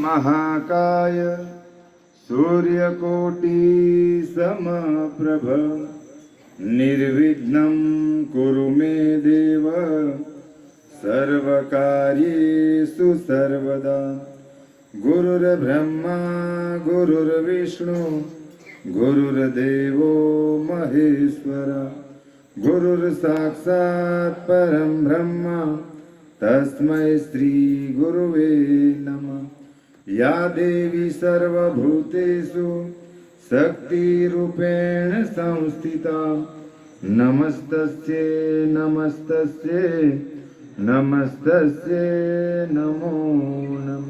महाकाय सूर्यकोटि समप्रभ निर्विघ्नं कुरु मे देव सर्वकार्येषु सर्वदा गुरुर्ब्रह्मा गुरुर्विष्णु गुरुर्देवो महेश्वर गुरुर्साक्षात् परं ब्रह्म तस्मै श्रीगुरुवे नमः या देवी सर्वभूतेषु शक्तिरूपेण संस्थिता। नमस्तस्य नमस्तस्य નમસ્તસ્યે નમો નમ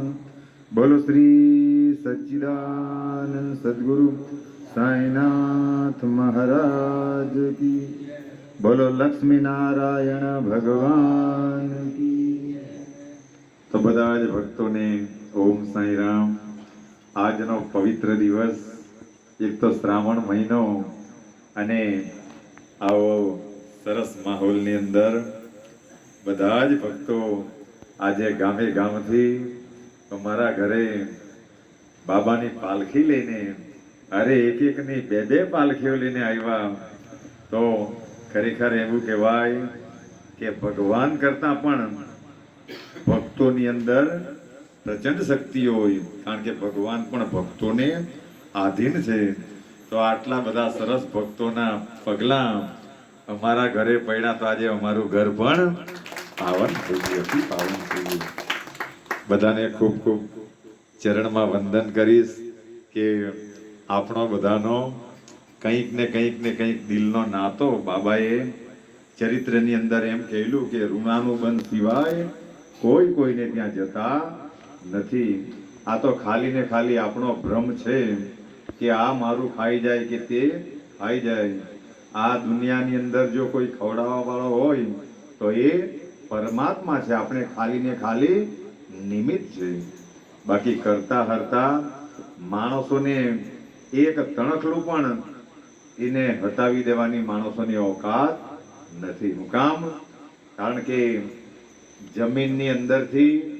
બોલો શ્રી સચ્ચિદાનંદ સદગુરુ સાંઈનાથ મહારાજ કી બોલો લક્ષ્મીનારાયણ ભગવાન કી તો બધા જ ભક્તોને ઓમ સાંઈ રામ. આજનો પવિત્ર દિવસ, એક તો શ્રાવણ મહિનો અને આવો સરસ માહોલની અંદર બધા જ ભક્તો આજે ગામે ગામથી અમારા ઘરે બાબાની પાલખી લઈને, અરે એક એકની બે બે પાલખીઓ લઈને આવ્યા. તો ખરેખર એવું કહેવાય કે ભગવાન કરતા પણ ભક્તોની અંદર પ્રચંડ શક્તિ હોય કારણ કે ભગવાન પણ ભક્તોને આધીન છે. તો આટલા બધા સરસ ભક્તોના પગલા અમારા ઘરે પડ્યા તો આજે અમારું ઘર પણ પાવન થઈ ગયું પાવન થઈ ગયું બધાને ખૂબ ખૂબ ચરણમાં વંદન કરીશ કે આપણો બધાનો કંઈક ને કંઈક ને કંઈક દિલનો નાતો બાબાએ ચરિત્રની અંદર એમ કહેલું કે ઋણાનું બંધ સિવાય કોઈ કોઈને ત્યાં જતા નથી. આ તો ખાલી ને ખાલી આપણો ભ્રમ છે કે આ મારું ખાઈ જાય કે તે ખાઈ જાય. આ દુનિયાની અંદર જો કોઈ ખવડાવવા વાળો હોય, તો એ પરમાત્મા છે. આપણે ખાલી ને ખાલી નિમિત્ત છે. બાકી કરતા હરતા માણસોને એક તણખલું પણ એને હટાવી દેવાની માણસોની ઓકાત નથી. હું કામ? કારણ કે જમીનની અંદરથી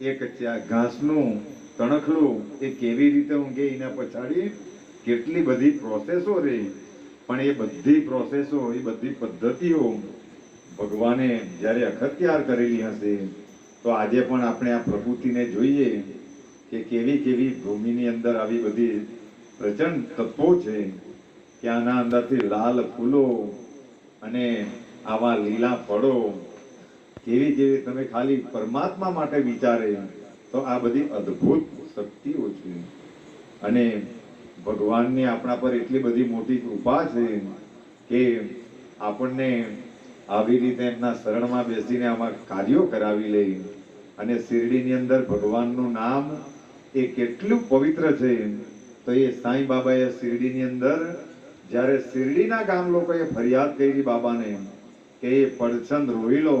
એક ઘાસનું તણખલું એ કેવી રીતે ઊંઘે એના પછાડી કેટલી બધી પ્રોસેસો રહી પણ એ બધી પ્રોસેસો એ બધી પદ્ધતિઓ ભગવાને જ્યારે અખત્યાર કરેલી હશે, તો આજે પણ આપણે આ પ્રકૃતિને જોઈએ કે કેવી કેવી ભૂમિની અંદર આવી બધી પ્રચંડ તત્વો છે કે આના અંદરથી લાલ ફૂલો અને આવા લીલા ફળો કેવી જેવી તમે ખાલી પરમાત્મા માટે વિચારે તો આ બધી અદ્ભુત શક્તિઓ છે. અને ભગવાનની આપણા પર એટલી બધી મોટી કૃપા છે કે આપણને આવી રીતે એમના શરણમાં બેસીને આમાં કાર્યો કરાવી લે અને શિરડીની અંદર ભગવાનનું નામ એ કેટલું પવિત્ર છે. તો એ સાંઈ બાબાએ શિરડીની અંદર જ્યારે શિરડીના ગામ લોકોએ ફરિયાદ કરી બાબાને કે એ પડછંદ રોહિલો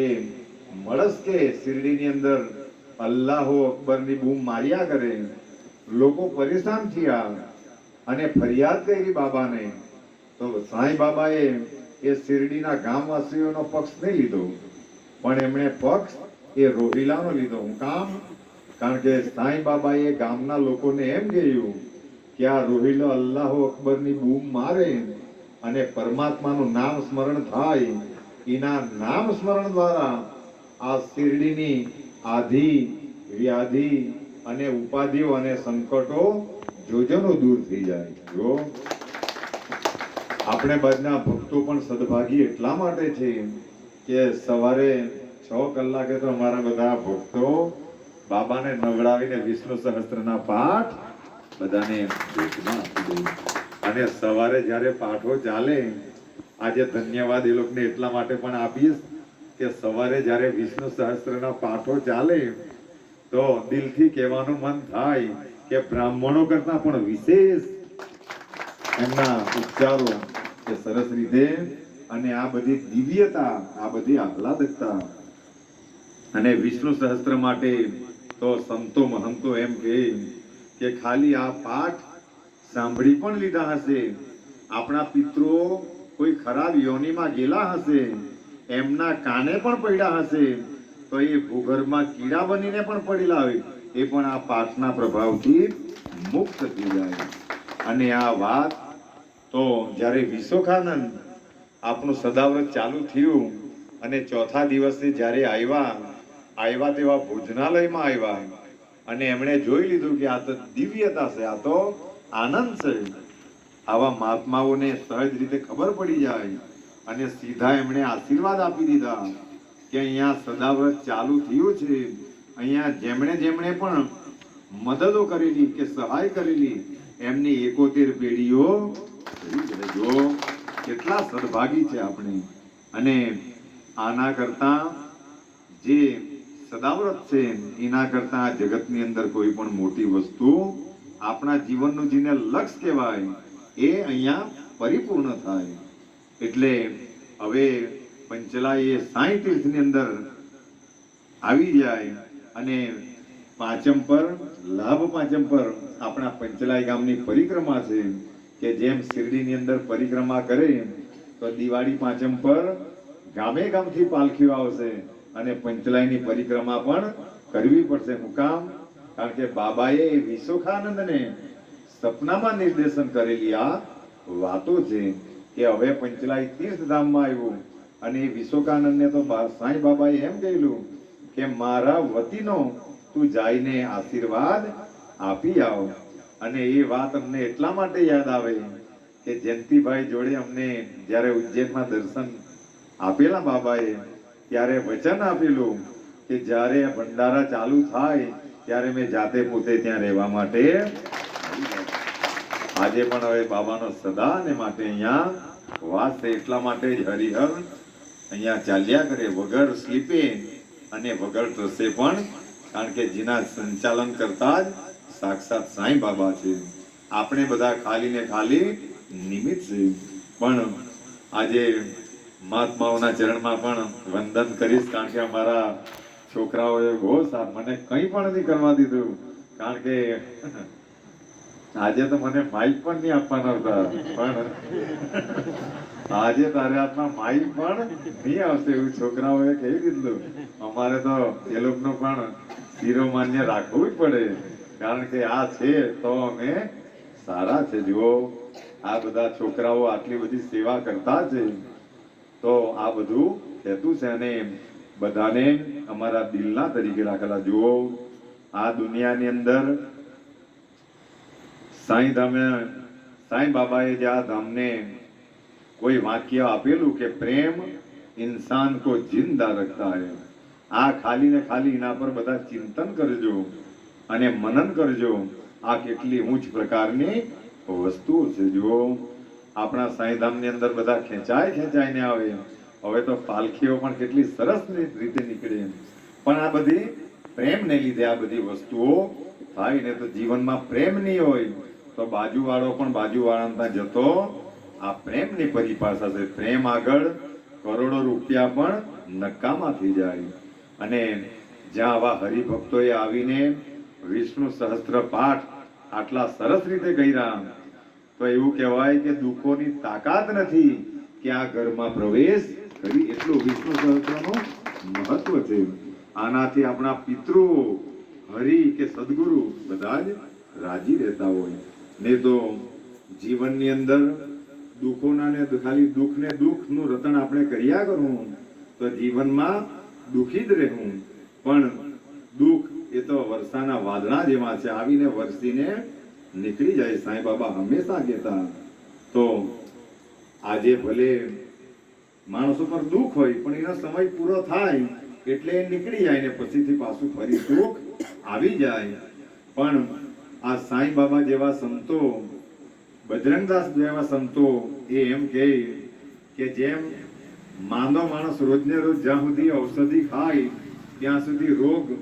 એ મળસ કે શિરડીની અંદર અલ્લાહો અકબરની બૂમ માર્યા કરે, લોકો પરેશાન થયા અને ફરિયાદ કરી બાબાને, તો સાંઈ બાબાએ એ શિરડીના ગામવાસીઓનો પક્ષ નહીં લીધો, પણ એમણે પક્ષ એ રોહિલાનો લીધો. હું કામ? કારણ કે સાંઈ બાબાએ ગામના લોકોને એમ કહ્યું કે આ રોહિલો અલ્લાહો અકબરની બૂમ મારે અને પરમાત્માનું નામ સ્મરણ થાય. એના નામ સ્મરણ દ્વારા આ શિરડીની આધિ, વ્યાધિ અને ઉપાધિઓ અને સંકટો જોજનો દૂર થઈ જાય જો આપણે બાજના ભક્તો પણ સદભાગી એટલા માટે છે કે સવારે છ કલાકે તો અમારા બધા ભક્તો બાબાને નવડાવીને વિષ્ણુ સહસ્ત્રના પાઠ બધાને અને સવારે જ્યારે પાઠો ચાલે આજે ધન્યવાદ એ લોકોને એટલા માટે પણ આપીશ કે સવારે જ્યારે વિષ્ણુ સહસ્ત્રના પાઠો ચાલે, તો દિલથી કહેવાનું મન થાય કે બ્રાહ્મણો કરતા પણ વિશેષ એમના ઉચ્ચારો કે સરસ રીતે અને આ બધી દિવ્યતા, આ બધી આહલાદકતા. અને વિષ્ણુ સહસ્ત્ર માટે તો સંતો મહંતો એમ કહે કે ખાલી આ પાઠ સાંભળી પણ લીધા હશે. આપણા પિતૃઓ કોઈ ખરાબ યોનિમાં ગેલા હશે? એમના કાને પણ પડ્યા હશે? તો એ ભૂગર્ભમાં કીડા બનીને પણ પડેલા હોય. એ પણ આ પાઠના પ્રભાવથી મુક્ત થઈ જાય. અને આ વાત તો જ્યારે વિશોખાનંદ આપણું સદાવ્રત ચાલુ થયું અને ચોથા દિવસે જ્યારે આવ્યા આવ્યા તેવા ભોજનાલયમાં આવ્યા અને એમણે જોઈ લીધું કે આ તો દિવ્યતા છે, આ તો આનંદ છે આવા મહાત્માઓને સહજ રીતે ખબર પડી જાય અને સીધા એમણે આશીર્વાદ આપી દીધા કે અહીંયા સદાવ્રત ચાલુ થયું છે. અહીંયા જેમણે જેમણે પણ મદદો કરેલી કે સહાય કરેલી, એમની એકોતેર પેઢીઓ જો કેટલા સદભાગી છે આપણે. અને આના કરતા જે સદાવ્રત છે, એના કરતા જગતની અંદર કોઈ પણ મોટી વસ્તુ આપણા જીવનનું જેને લક્ષ્ય કહેવાય એ અહીંયા પરિપૂર્ણ થાય. એટલે હવે પંચલાએ સાંઈ તીર્થની અંદર આવી જાય અને પાંચમ પર, લાભ પાંચમ પર આપણા પંચલાઈ ગામની પરિક્રમા છે કે જેમ શિરડીની અંદર પરિક્રમા કરે, તો દિવાળી પાંચમ પર ગામે ગામથી પાલખીઓ આવશે અને પંચલાઈની પરિક્રમા પણ કરવી પડશે મુકામ. કારણ કે બાબાએ વિશોખાનંદને સપનામાં નિર્દેશન કરેલી આ વાતો છે કે હવે પંચલાઈ તીર્થધામમાં આવ્યું અને એ વિશોકાનંદને તો સાંઈ બાબાએ એમ કહેલું કે મારા વતીનો તું જઈને આશીર્વાદ આપી આવ અને એ વાત અમને એટલા માટે યાદ આવે કે જયંતિભાઈ જોડે અમને જ્યારે ઉજ્જૈનમાં દર્શન આપેલા બાબાએ, ત્યારે વચન આપેલું કે જ્યારે ભંડારા ચાલુ થાય, ત્યારે મેં જાતે પોતે ત્યાં રહેવા માટે. આજે પણ હવે બાબાનો સદા ને માટે અહીંયા વાસ એટલા માટે જ હરિહર અહીંયા ચાલ્યા કરે. વગર સ્લીપે અને વગર ટ્રસે પણ, કારણ કે જેના સંચાલન કરતા જ સાક્ષાત સાંઈ બાબા છે. આપણે બધા ખાલી ને ખાલી નિમિત્ત છે. પણ આજે મહાત્માઓના ચરણમાં પણ વંદન કરીશ, કારણ કે અમારા છોકરાઓએ બહુ સારું મને કંઈ પણ નથી કરવા દીધું. કારણ કે આજે તો મને માઇક પણ નહીં આપવાના પણ આજે તારે હાથમાં માઇક પણ નહીં આવશે એવું છોકરાઓએ કહી દીધું. અમારે તો એ લોકોનું પણ શિરોમાન્ય રાખવું જ પડે. કારણ કે આ છે તો અમે સારા છે. જુઓ, આ બધા છોકરાઓ આટલી બધી સેવા કરતા છે. તો આ બધું કહેતું છે અને બધાને અમારા દિલના તરીકે રાખેલા. જુઓ, આ દુનિયાની અંદર સાંઈ ધામે, સાંઈ બાબાએ જે આ ધામને કોઈ વાક્ય આપેલું કે પ્રેમ ઇન્સાન કો જિંદા રખતા હે, આ ખાલી ને ખાલી એના પર બધા ચિંતન કરજો અને મનન કરજો, આ કેટલી ઊંચ પ્રકારની વસ્તુઓ છે જુઓ. આપણા સાંઈધામની અંદર બધા ખેંચાય ખેંચાઈને આવે. હવે તો પાલખીઓ પણ કેટલી સરસ રીતે નીકળે. પણ આ બધી પ્રેમને લીધે આ બધી વસ્તુઓ થાય ને તો જીવનમાં પ્રેમ નહીં હોય. તો બાજુવાળો પણ બાજુવાળાને ત્યાં જતો આ પ્રેમની પરિભાષા છે પ્રેમ આગળ કરોડો રૂપિયા પણ નકામા થઈ જાય. અને જ્યાં આવા હરિભક્તોએ આવીને વિષ્ણુ સહસ્ત્ર પાઠ આટલા સરસ રીતે કર્યા, તો એવું કહેવાય કે દુઃખોની તાકાત નથી કે આ ઘરમાં પ્રવેશ કરી એટલું વિષ્ણુ સહસ્ત્રનું મહત્વ છે. આનાથી આપણા પિતૃ, હરિ કે સદગુરુ બધા જ રાજી રહેતા હોય. ને તો જીવનની અંદર દુઃખોના ને ખાલી દુઃખ ને દુઃખનું રતન આપણે કર્યા કરવું તો જીવનમાં દુઃખી જ રહેવું. પણ દુઃખ એ તો વર્ષાના વાદળા જેવા છે, આવીને વરસીને નીકળી જાય, સાંઈ બાબા હંમેશા કહેતા. તો આજે ભલે માણસો પર દુઃખ હોય, પણ એનો સમય પૂરો થાય એટલે નીકળી જાય ને પછીથી પાછું ફરી દુઃખ આવી જાય. પણ આ સાંઈ બાબા જેવા સંતો, બજરંગદાસ જેવા સંતો એ એમ કહે કે જેમ માંદો માણસ રોજને રોજ જ્યાં સુધી ઔષધિ ખાય, ત્યાં સુધી રોગ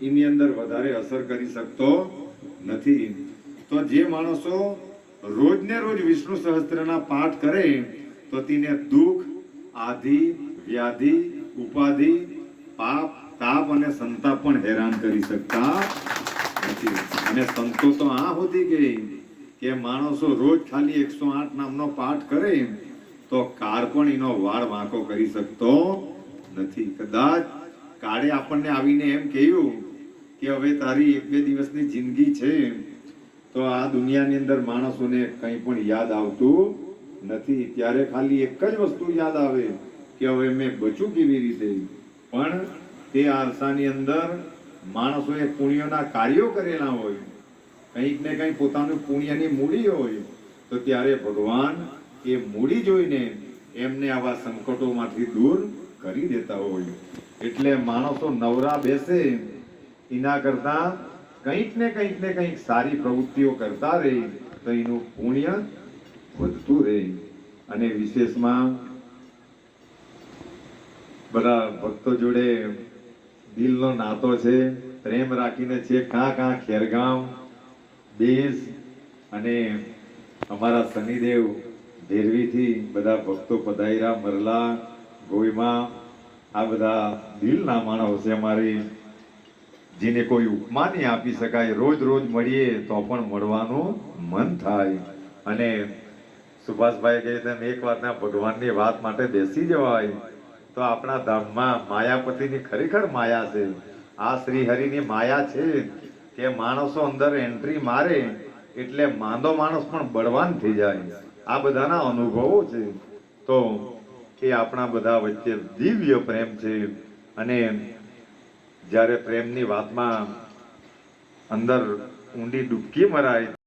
એની અંદર વધારે અસર કરી શકતો નથી. તો જે માણસો રોજને રોજ વિષ્ણુ સહસ્ત્રના પાઠ કરે, તો તેને દુઃખ, આધિ, વ્યાધિ, ઉપાધિ, પાપ, તાપ અને સંતાપ પણ હેરાન કરી શકતા નથી. અને સંતો તો આ હોતી ગઈ કે માણસો રોજ ખાલી એકસો આઠ નામનો પાઠ કરે તો કાર પણ એનો વાળ વાંકો કરી શકતો નથી. કદાચ કાળે આપણને આવીને એમ કહ્યું કે હવે તારી એક બે દિવસની જિંદગી છે તો આ દુનિયાની અંદર માણસોને કંઈ પણ યાદ આવતું નથી. ત્યારે ખાલી એક જ વસ્તુ યાદ આવે કે હવે મેં બચું કેવી રીતે? પણ તે આરસાની અંદર માણસોએ પુણ્યના કાર્યો કરેલા હોય, કંઈક ને કંઈક પોતાનું પુણ્યની મૂડી હોય, તો ત્યારે ભગવાન એ મૂડી જોઈને એમને આવા સંકટોમાંથી દૂર કરી દેતા હોય. એટલે માણસો નવરા બેસે, એના કરતા કંઈક ને કંઈક ને કંઈક સારી પ્રવૃત્તિઓ કરતા રહે, તો એનું પુણ્ય વધતું રહે. અને વિશેષમાં બધા ભક્તો જોડે દિલનો નાતો છે, પ્રેમ રાખીને છે, કાં કાં ખેરગામ દેશ અને અમારા શનિદેવ ભેરવીથી બધા ભક્તો પધાયરા મરલા ગોયમાં આ બધા દિલના માણસો છે અમારી, જેને કોઈ ઉપમા નહીં આપી શકાય, રોજ રોજ મળીએ તો પણ મળવાનું મન થાય. અને સુભાષભાઈ કહે તેમ, એક વાતના ભગવાનની વાત માટે બેસી જવાય. તો આપણા ધામમાં માયાપતિની ખરેખર માયા છે. આ શ્રી હરિની માયા છે કે માણસો અંદર એન્ટ્રી મારે એટલે માંદો માણસ પણ બળવાન થઈ જાય. આ બધાના અનુભવો છે. તો એ આપણા બધા વચ્ચે દિવ્ય પ્રેમ છે અને જ્યારે પ્રેમની વાતમાં અંદર ઊંડી ડૂબકી મરાય